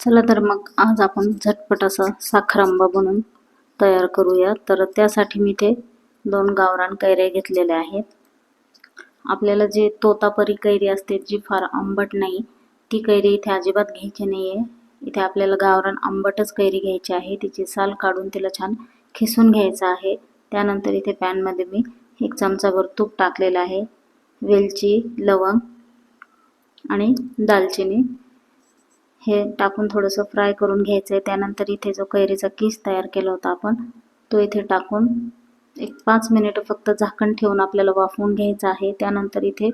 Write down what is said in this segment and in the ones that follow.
चला तर मग आज आपण झटपट असा साखर आंबा बनवून तयार करूया. तर त्यासाठी मी ते दोन गावरान कैऱ्या घेतलेल्या आहेत. आपल्याला जे तोतापरी कैरी असते जी फार आंबट नाही ती कैरी इथे अजिबात घ्यायची नाही आहे इथे आपल्याला गावरान आंबटच कैरी घ्यायची आहे. तिची साल काढून तिला छान खिसून घ्यायचं आहे. त्यानंतर इथे पॅनमध्ये मी एक चमचाभर तूप टाकलेलं आहे. वेलची लवंग आणि दालचिनी. हे टाकून थोडंसं फ्राय करून घ्यायचं आहे त्यानंतर इथे जो कैरीचा किस तयार केला होता आपण तो इथे टाकून एक पाच मिनिटं फक्त झाकण ठेवून आपल्याला वाफवून घ्यायचं आहे. त्यानंतर इथे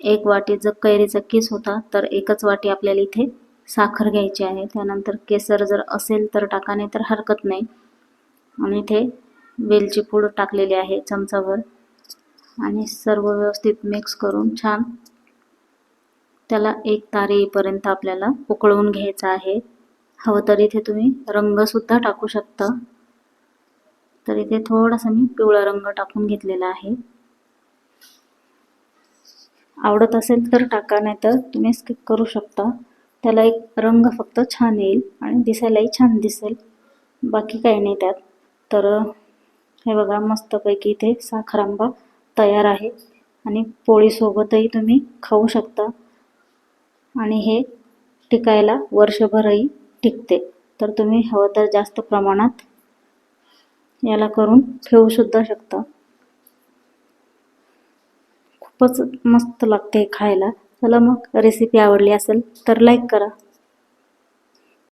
एक वाटी जर कैरीचा केस होता तर एकच वाटी आपल्याला इथे साखर घ्यायची आहे. त्यानंतर केसर जर असेल तर टाका नाही तर हरकत नाही. आणि इथे वेलची पूड टाकलेली आहे चमचाभर. आणि सर्व व्यवस्थित मिक्स करून छान त्याला एक तारे येईपर्यंत आपल्याला उकळवून घ्यायचं आहे. हवं तर इथे तुम्ही रंगसुद्धा टाकू शकता. तर इथे थोडासा मी पिवळा रंग टाकून घेतलेला आहे. आवडत असेल तर टाका नाही तर तुम्ही स्किप करू शकता. त्याला एक रंग फक्त छान येईल आणि दिसायलाही छान दिसेल. बाकी काही नाही त्यात. तर हे बघा मस्तपैकी इथे साखर आंबा तयार आहे. आणि पोळीसोबतही तुम्ही खाऊ शकता. आणि हे टिकायला वर्षभरही टिकते. तर तुम्ही हवं तर जास्त प्रमाणात याला करून ठेवूसुद्धा शकता. खूपच मस्त लागते खायला. चला मग रेसिपी आवडली असेल तर लाईक करा.